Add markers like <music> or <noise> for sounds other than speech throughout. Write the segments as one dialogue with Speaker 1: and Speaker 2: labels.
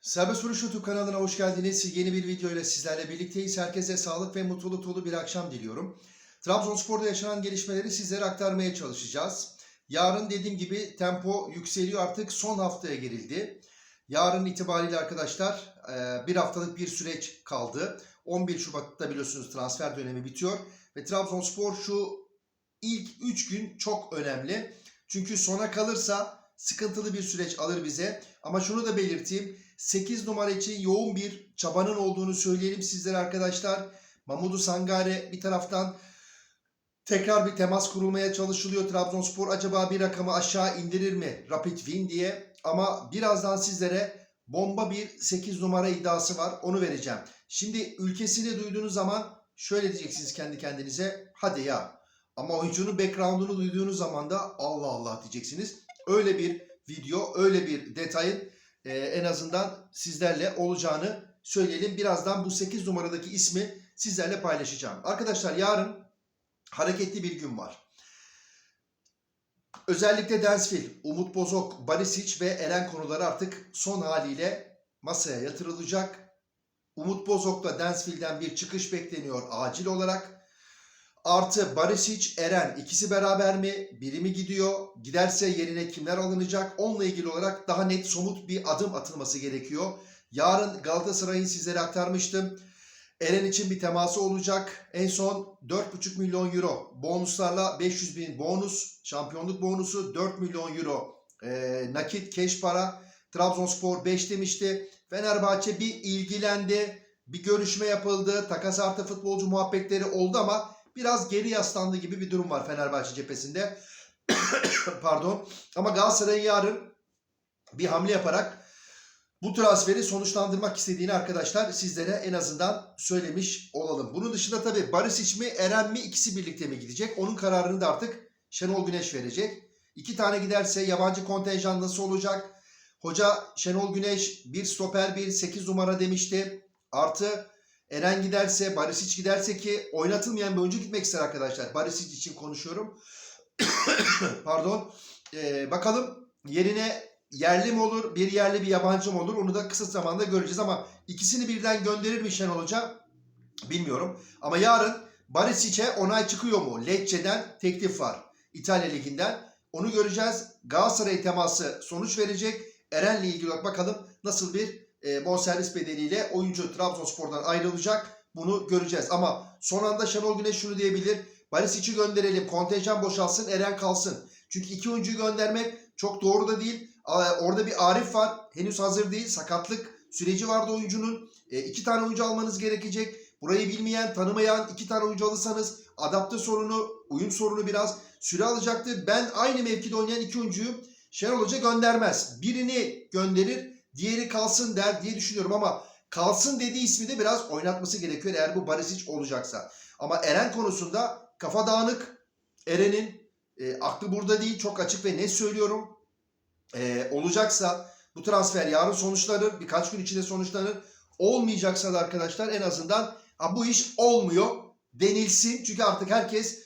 Speaker 1: Serbest Vuruş YouTube kanalına hoş geldiniz. Yeni bir video ile sizlerle birlikteyiz. Herkese sağlık ve mutluluk dolu bir akşam diliyorum. Trabzonspor'da yaşanan gelişmeleri sizlere aktarmaya çalışacağız. Yarın dediğim gibi tempo yükseliyor artık son haftaya girildi. Yarın itibariyle arkadaşlar e, bir haftalık bir süreç kaldı. 11 Şubat'ta biliyorsunuz transfer dönemi bitiyor. Ve Trabzonspor şu ilk 3 gün çok önemli. Çünkü sona kalırsa sıkıntılı bir süreç alır bize. Ama şunu da belirteyim. 8 numara için yoğun bir çabanın olduğunu söyleyelim sizlere arkadaşlar. Mamudu Sangare bir taraftan tekrar bir temas kurulmaya çalışılıyor. Trabzonspor acaba bir rakamı aşağı indirir mi? Rapid Win diye. Ama birazdan sizlere bomba bir 8 numara iddiası var. Onu vereceğim. Şimdi ülkesini duyduğunuz zaman şöyle diyeceksiniz kendi kendinize. Hadi ya. Ama oyuncunun background'unu duyduğunuz zaman da Allah Allah diyeceksiniz. Öyle bir video, öyle bir detayın e, en azından sizlerle olacağını söyleyelim. Birazdan bu 8 numaradaki ismi sizlerle paylaşacağım. Arkadaşlar yarın hareketli bir gün var. Özellikle Densville, Umut Bozok, Barisic ve Eren konuları artık son haliyle masaya yatırılacak. Umut Bozok'la Densville'den bir çıkış bekleniyor acil olarak. Artı Barisic, Eren ikisi beraber mi? Biri mi gidiyor? Giderse yerine kimler alınacak? Onunla ilgili olarak daha net somut bir adım atılması gerekiyor. Yarın Galatasaray'ın sizlere aktarmıştım. Eren için bir teması olacak. En son 4,5 milyon euro bonuslarla 500 bin bonus, şampiyonluk bonusu 4 milyon euro e, nakit cash para. Trabzonspor 5 demişti. Fenerbahçe bir ilgilendi. Bir görüşme yapıldı. Takas artı futbolcu muhabbetleri oldu ama biraz geri yaslandı gibi bir durum var Fenerbahçe cephesinde. <coughs> Pardon. Ama Galatasaray'ın yarın bir hamle yaparak bu transferi sonuçlandırmak istediğini arkadaşlar sizlere en azından söylemiş olalım. Bunun dışında tabii Barisic mi Eren mi ikisi birlikte mi gidecek? Onun kararını da artık Şenol Güneş verecek. İki tane giderse yabancı kontenjan nasıl olacak? Hoca Şenol Güneş bir stoper bir 8 numara demişti. Artı Eren giderse, Barisic giderse ki oynatılmayan bir oyuncu gitmek ister arkadaşlar. Barisic için konuşuyorum. <coughs> Pardon. Ee, bakalım yerine yerli mi olur, bir yerli bir yabancı mı olur? Onu da kısa zamanda göreceğiz ama ikisini birden gönderir mi Şenol Hoca? Bilmiyorum. Ama yarın Barisic'e onay çıkıyor mu? Lecce'den teklif var. İtalya Ligi'nden. Onu göreceğiz. Galatasaray teması sonuç verecek. Eren'le ilgili bakalım nasıl bir e, bonservis bedeliyle oyuncu Trabzonspor'dan ayrılacak. Bunu göreceğiz. Ama son anda Şenol Güneş şunu diyebilir. Barisic'i gönderelim. Kontenjan boşalsın. Eren kalsın. Çünkü iki oyuncuyu göndermek çok doğru da değil. Orada bir Arif var. Henüz hazır değil. Sakatlık süreci vardı oyuncunun. E, iki tane oyuncu almanız gerekecek. Burayı bilmeyen, tanımayan iki tane oyuncu alırsanız adapte sorunu, uyum sorunu biraz süre alacaktır. Ben aynı mevkide oynayan iki oyuncuyu Şenol Hoca göndermez. Birini gönderir, diğeri kalsın der diye düşünüyorum ama kalsın dediği ismi de biraz oynatması gerekiyor eğer bu Barisic olacaksa. Ama Eren konusunda kafa dağınık. Eren'in e, aklı burada değil. Çok açık ve net söylüyorum. E, olacaksa bu transfer yarın sonuçlanır. Birkaç gün içinde sonuçlanır. Olmayacaksa da arkadaşlar en azından ha, bu iş olmuyor denilsin. Çünkü artık herkes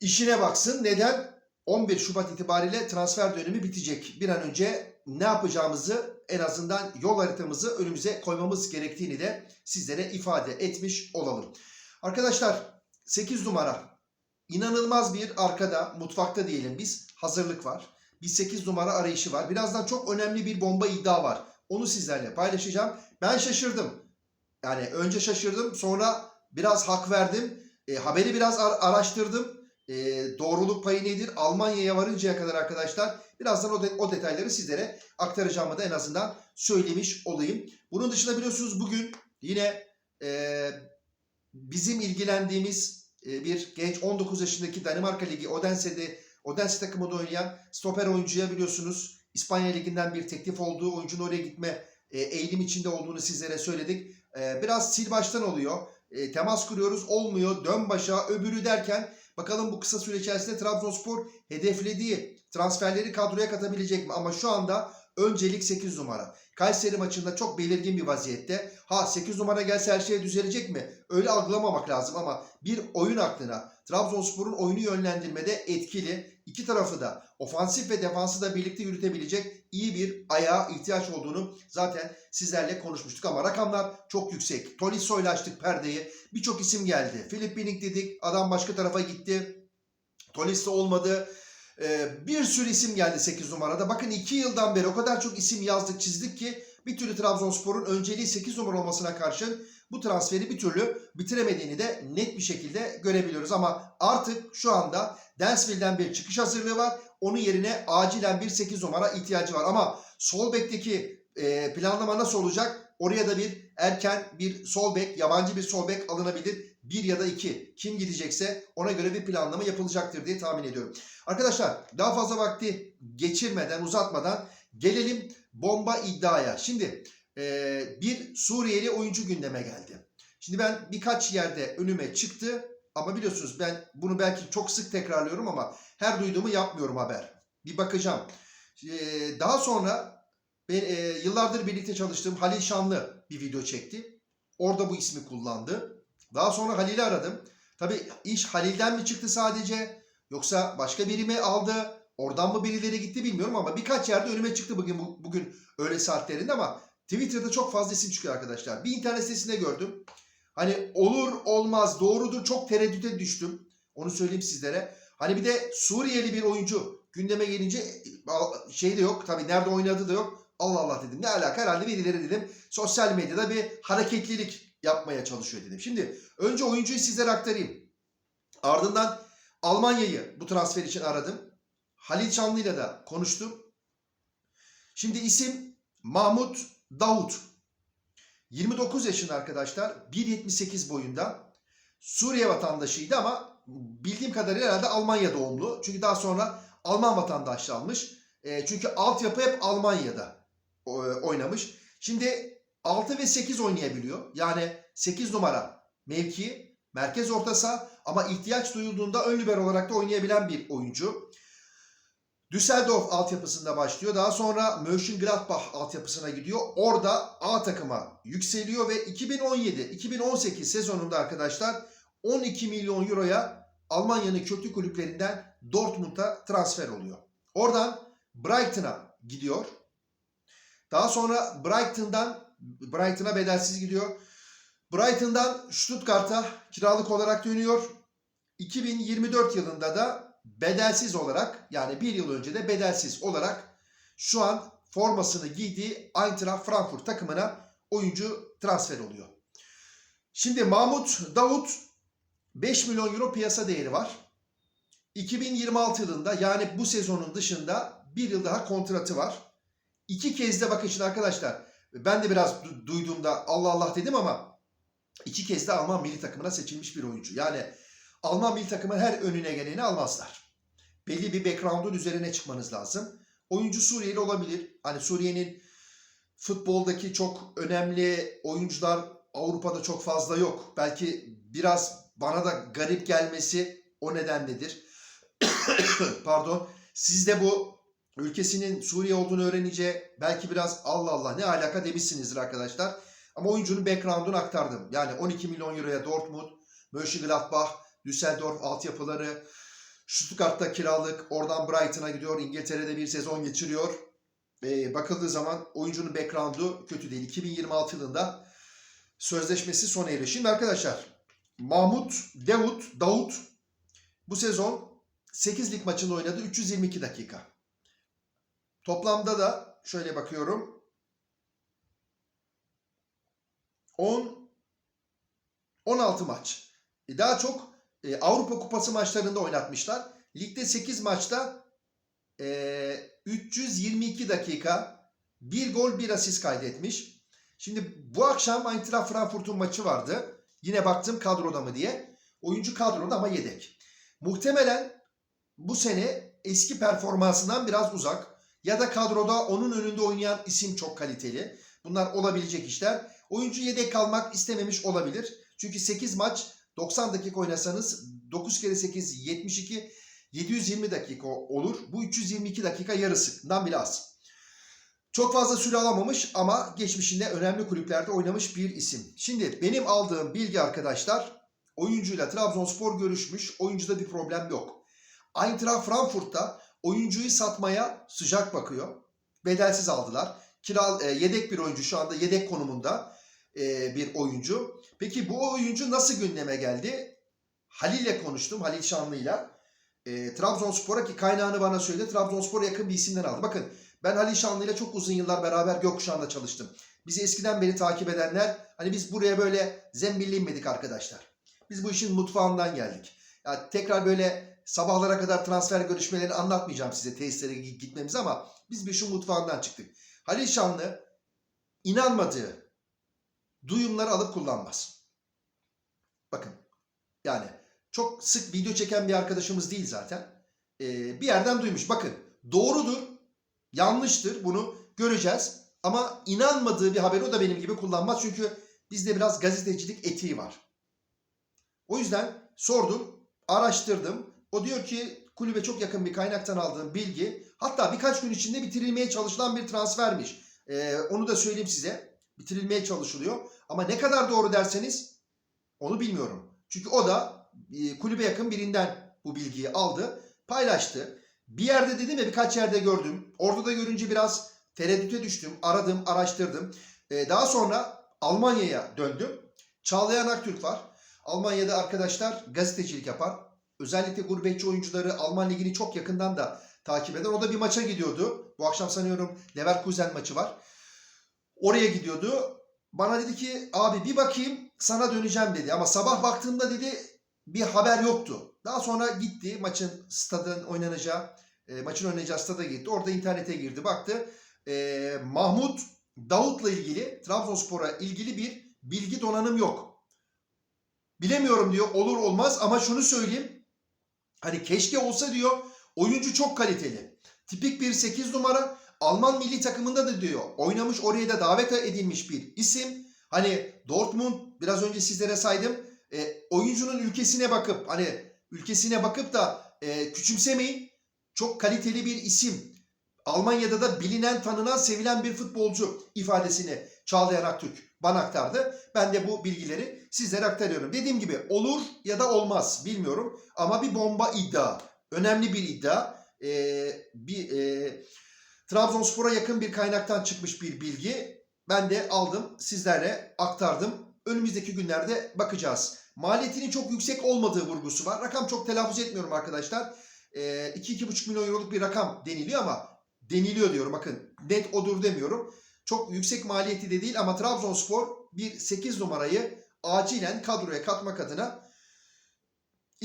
Speaker 1: işine baksın. Neden? 11 Şubat itibariyle transfer dönemi bitecek. Bir an önce ne yapacağımızı en azından yol haritamızı önümüze koymamız gerektiğini de sizlere ifade etmiş olalım. Arkadaşlar 8 numara inanılmaz bir arkada mutfakta diyelim biz hazırlık var. Bir 8 numara arayışı var. Birazdan çok önemli bir bomba iddia var. Onu sizlerle paylaşacağım. Ben şaşırdım. Yani önce şaşırdım sonra biraz hak verdim. E, haberi biraz ar- araştırdım. E, doğruluk payı nedir? Almanya'ya varıncaya kadar arkadaşlar birazdan o, de- o detayları sizlere aktaracağımı da en azından söylemiş olayım. Bunun dışında biliyorsunuz bugün yine e, bizim ilgilendiğimiz e, bir genç 19 yaşındaki Danimarka Ligi Odense'de Odense takımında oynayan stoper oyuncuya biliyorsunuz İspanya Ligi'nden bir teklif olduğu oyuncunun oraya gitme e, eğilim içinde olduğunu sizlere söyledik. E, biraz sil baştan oluyor. E, temas kuruyoruz olmuyor dön başa öbürü derken bakalım bu kısa süre içerisinde Trabzonspor hedeflediği transferleri kadroya katabilecek mi? Ama şu anda öncelik 8 numara. Kayseri maçında çok belirgin bir vaziyette. Ha 8 numara gelse her şey düzelecek mi? Öyle algılamamak lazım ama bir oyun aklına Trabzonspor'un oyunu yönlendirmede etkili. İki tarafı da ofansif ve defansı da birlikte yürütebilecek iyi bir ayağa ihtiyaç olduğunu zaten sizlerle konuşmuştuk ama rakamlar çok yüksek. Tolisso açtık perdeyi. Birçok isim geldi. Philip Binning dedik. Adam başka tarafa gitti. Tolisso olmadı. Ee, bir sürü isim geldi 8 numarada. Bakın 2 yıldan beri o kadar çok isim yazdık çizdik ki bir türlü Trabzonspor'un önceliği 8 numara olmasına karşın bu transferi bir türlü bitiremediğini de net bir şekilde görebiliyoruz. Ama artık şu anda Dansville'den bir çıkış hazırlığı var. Onun yerine acilen bir 8 numara ihtiyacı var. Ama sol bekteki e, planlama nasıl olacak? Oraya da bir erken bir sol bek, yabancı bir sol bek alınabilir. Bir ya da iki. Kim gidecekse ona göre bir planlama yapılacaktır diye tahmin ediyorum. Arkadaşlar daha fazla vakti geçirmeden, uzatmadan gelelim bomba iddiaya. Şimdi bir Suriyeli oyuncu gündeme geldi. Şimdi ben birkaç yerde önüme çıktı ama biliyorsunuz ben bunu belki çok sık tekrarlıyorum ama her duyduğumu yapmıyorum haber. Bir bakacağım. E, daha sonra ben, e, yıllardır birlikte çalıştığım Halil Şanlı bir video çekti. Orada bu ismi kullandı. Daha sonra Halil'i aradım. Tabii iş Halil'den mi çıktı sadece yoksa başka biri mi aldı? Oradan mı birileri gitti bilmiyorum ama birkaç yerde önüme çıktı bugün bu- bugün öğle saatlerinde ama Twitter'da çok fazla isim çıkıyor arkadaşlar. Bir internet sitesinde gördüm. Hani olur olmaz doğrudur çok tereddüte düştüm. Onu söyleyeyim sizlere. Hani bir de Suriyeli bir oyuncu gündeme gelince e, şey de yok. Tabii nerede oynadığı da yok. Allah Allah dedim. Ne alaka herhalde birileri dedim. Sosyal medyada bir hareketlilik yapmaya çalışıyor dedim. Şimdi önce oyuncuyu sizlere aktarayım. Ardından Almanya'yı bu transfer için aradım. Halil Çanlı'yla da konuştum. Şimdi isim Mahmut Davut. 29 yaşında arkadaşlar. 1.78 boyunda. Suriye vatandaşıydı ama bildiğim kadarıyla herhalde Almanya doğumlu. Çünkü daha sonra Alman vatandaşlığı almış. E, çünkü altyapı hep Almanya'da e, oynamış. Şimdi 6 ve 8 oynayabiliyor. Yani 8 numara mevki, merkez orta ama ihtiyaç duyulduğunda ön libero olarak da oynayabilen bir oyuncu. Düsseldorf altyapısında başlıyor. Daha sonra Mönchengladbach altyapısına gidiyor. Orada A takıma yükseliyor ve 2017-2018 sezonunda arkadaşlar 12 milyon euroya Almanya'nın köklü kulüplerinden Dortmund'a transfer oluyor. Oradan Brighton'a gidiyor. Daha sonra Brighton'dan Brighton'a bedelsiz gidiyor. Brighton'dan Stuttgart'a kiralık olarak dönüyor. 2024 yılında da bedelsiz olarak yani bir yıl önce de bedelsiz olarak şu an formasını giydiği Eintracht Frankfurt takımına oyuncu transfer oluyor. Şimdi Mahmut Davut 5 milyon euro piyasa değeri var. 2026 yılında yani bu sezonun dışında bir yıl daha kontratı var. İki kez de bakın şimdi arkadaşlar ben de biraz du- duyduğumda Allah Allah dedim ama iki kez de Alman milli takımına seçilmiş bir oyuncu. Yani Alman milli takımın her önüne geleni almazlar. Belli bir background'un üzerine çıkmanız lazım. Oyuncu Suriyeli olabilir. Hani Suriye'nin futboldaki çok önemli oyuncular Avrupa'da çok fazla yok. Belki biraz bana da garip gelmesi o nedenledir. <coughs> Pardon. Siz de bu ülkesinin Suriye olduğunu öğrenince belki biraz Allah Allah ne alaka demişsinizdir arkadaşlar. Ama oyuncunun background'unu aktardım. Yani 12 milyon euroya Dortmund, Mönchengladbach, Düsseldorf altyapıları, Stuttgart'ta kiralık, oradan Brighton'a gidiyor, İngiltere'de bir sezon geçiriyor. Ee, bakıldığı zaman oyuncunun background'u kötü değil. 2026 yılında sözleşmesi sona eriyor. Şimdi arkadaşlar Mahmut Davut, Davut bu sezon 8 lig maçında oynadı 322 dakika. Toplamda da şöyle bakıyorum. 10 16 maç. E, Daha çok e, Avrupa Kupası maçlarında oynatmışlar. Ligde 8 maçta e, 322 dakika bir gol bir asist kaydetmiş. Şimdi bu akşam Eintracht Frankfurt'un maçı vardı. Yine baktım kadroda mı diye. Oyuncu kadroda ama yedek. Muhtemelen bu sene eski performansından biraz uzak. Ya da kadroda onun önünde oynayan isim çok kaliteli. Bunlar olabilecek işler. Oyuncu yedek kalmak istememiş olabilir. Çünkü 8 maç 90 dakika oynasanız 9 kere 8 72 720 dakika olur. Bu 322 dakika yarısından bile az. Çok fazla süre alamamış ama geçmişinde önemli kulüplerde oynamış bir isim. Şimdi benim aldığım bilgi arkadaşlar oyuncuyla Trabzonspor görüşmüş. Oyuncuda bir problem yok. Eintracht Frankfurt'ta oyuncuyu satmaya sıcak bakıyor. Bedelsiz aldılar. Kiral e, yedek bir oyuncu şu anda yedek konumunda e, bir oyuncu. Peki bu oyuncu nasıl gündeme geldi? Halil'le konuştum. Halil Şanlı'yla. E, Trabzonspor'a ki kaynağını bana söyledi. Trabzonspor'a yakın bir isimden aldı. Bakın ben Halil Şanlı'yla çok uzun yıllar beraber Gökkuşağı'nda çalıştım. Bizi eskiden beri takip edenler hani biz buraya böyle zembille inmedik arkadaşlar. Biz bu işin mutfağından geldik. Ya tekrar böyle sabahlara kadar transfer görüşmelerini anlatmayacağım size tesislere gi- gitmemiz ama biz bir şu mutfağından çıktık. Halil Şanlı inanmadığı duyumları alıp kullanmaz. Bakın yani çok sık video çeken bir arkadaşımız değil zaten. Ee, bir yerden duymuş. Bakın doğrudur, yanlıştır bunu göreceğiz. Ama inanmadığı bir haberi o da benim gibi kullanmaz. Çünkü bizde biraz gazetecilik etiği var. O yüzden sordum, araştırdım. O diyor ki kulübe çok yakın bir kaynaktan aldığım bilgi hatta birkaç gün içinde bitirilmeye çalışılan bir transfermiş. Ee, onu da söyleyeyim size. Bitirilmeye çalışılıyor. Ama ne kadar doğru derseniz onu bilmiyorum. Çünkü o da e, kulübe yakın birinden bu bilgiyi aldı, paylaştı. Bir yerde dedim ya birkaç yerde gördüm. Orada da görünce biraz tereddüte düştüm. Aradım, araştırdım. Ee, daha sonra Almanya'ya döndüm. Çağlayan Aktürk var. Almanya'da arkadaşlar gazetecilik yapar. Özellikle gurbetçi oyuncuları Alman Ligi'ni çok yakından da takip eder. O da bir maça gidiyordu. Bu akşam sanıyorum Leverkusen maçı var. Oraya gidiyordu. Bana dedi ki abi bir bakayım sana döneceğim dedi. Ama sabah baktığımda dedi bir haber yoktu. Daha sonra gitti maçın stadın oynanacağı, e, maçın oynanacağı stada gitti. Orada internete girdi baktı. E, Mahmut Davut'la ilgili Trabzonspor'a ilgili bir bilgi donanım yok. Bilemiyorum diyor olur olmaz ama şunu söyleyeyim. Hani keşke olsa diyor oyuncu çok kaliteli. Tipik bir 8 numara Alman milli takımında da diyor oynamış oraya da davet edilmiş bir isim. Hani Dortmund biraz önce sizlere saydım. E, oyuncunun ülkesine bakıp hani ülkesine bakıp da e, küçümsemeyin. Çok kaliteli bir isim. Almanya'da da bilinen, tanınan, sevilen bir futbolcu ifadesini Çağlayan Aktürk bana aktardı. Ben de bu bilgileri sizlere aktarıyorum. Dediğim gibi olur ya da olmaz bilmiyorum. Ama bir bomba iddia. Önemli bir iddia. Ee, bir e, Trabzonspor'a yakın bir kaynaktan çıkmış bir bilgi. Ben de aldım, sizlere aktardım. Önümüzdeki günlerde bakacağız. Maliyetinin çok yüksek olmadığı vurgusu var. Rakam çok telaffuz etmiyorum arkadaşlar. Ee, 2-2,5 milyon euroluk bir rakam deniliyor ama deniliyor diyorum. Bakın net odur demiyorum. Çok yüksek maliyeti de değil ama Trabzonspor bir 8 numarayı acilen kadroya katmak adına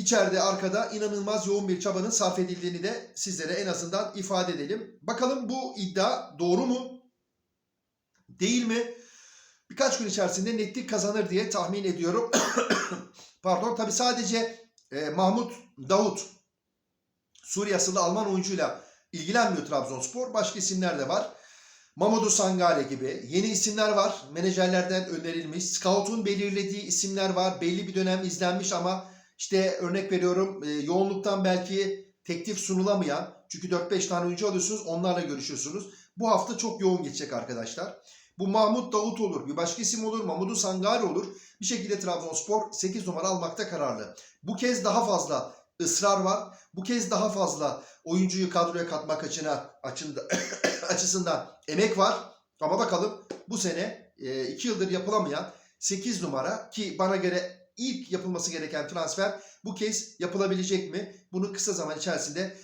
Speaker 1: içeride arkada inanılmaz yoğun bir çabanın sarf edildiğini de sizlere en azından ifade edelim. Bakalım bu iddia doğru mu? Değil mi? Birkaç gün içerisinde netlik kazanır diye tahmin ediyorum. <coughs> Pardon tabi sadece e, Mahmut Davut Suriye asıllı Alman oyuncuyla ilgilenmiyor Trabzonspor. Başka isimler de var. Mamadou Sangare gibi yeni isimler var. Menajerlerden önerilmiş. Scout'un belirlediği isimler var. Belli bir dönem izlenmiş ama işte örnek veriyorum e, yoğunluktan belki teklif sunulamayan. Çünkü 4-5 tane oyuncu alıyorsunuz onlarla görüşüyorsunuz. Bu hafta çok yoğun geçecek arkadaşlar. Bu Mahmut Davut olur. Bir başka isim olur. Mamadou Sangare olur. Bir şekilde Trabzonspor 8 numara almakta kararlı. Bu kez daha fazla ısrar var. Bu kez daha fazla oyuncuyu kadroya katmak açına, açında, <coughs> açısından emek var. Ama bakalım bu sene 2 yıldır yapılamayan 8 numara ki bana göre ilk yapılması gereken transfer bu kez yapılabilecek mi? Bunu kısa zaman içerisinde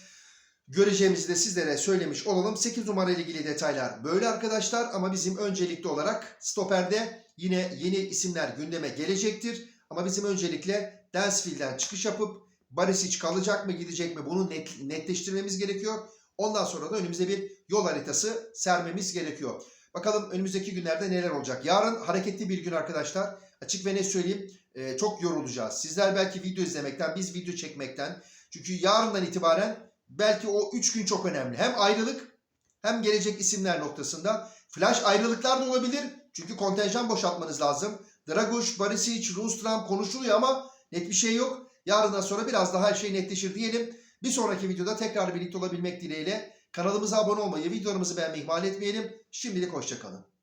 Speaker 1: göreceğimizi de sizlere söylemiş olalım. 8 numara ile ilgili detaylar böyle arkadaşlar ama bizim öncelikli olarak stoperde yine yeni isimler gündeme gelecektir. Ama bizim öncelikle Dansville'den çıkış yapıp Barisic kalacak mı gidecek mi bunu net, netleştirmemiz gerekiyor. Ondan sonra da önümüze bir yol haritası sermemiz gerekiyor. Bakalım önümüzdeki günlerde neler olacak. Yarın hareketli bir gün arkadaşlar. Açık ve net söyleyeyim e, çok yorulacağız. Sizler belki video izlemekten, biz video çekmekten. Çünkü yarından itibaren belki o 3 gün çok önemli. Hem ayrılık hem gelecek isimler noktasında. Flash ayrılıklar da olabilir. Çünkü kontenjan boşaltmanız lazım. Draguş, Barisic, Rustram konuşuluyor ama net bir şey yok. Yarından sonra biraz daha her şey netleşir diyelim. Bir sonraki videoda tekrar birlikte olabilmek dileğiyle kanalımıza abone olmayı, videolarımızı beğenmeyi ihmal etmeyelim. Şimdilik hoşçakalın.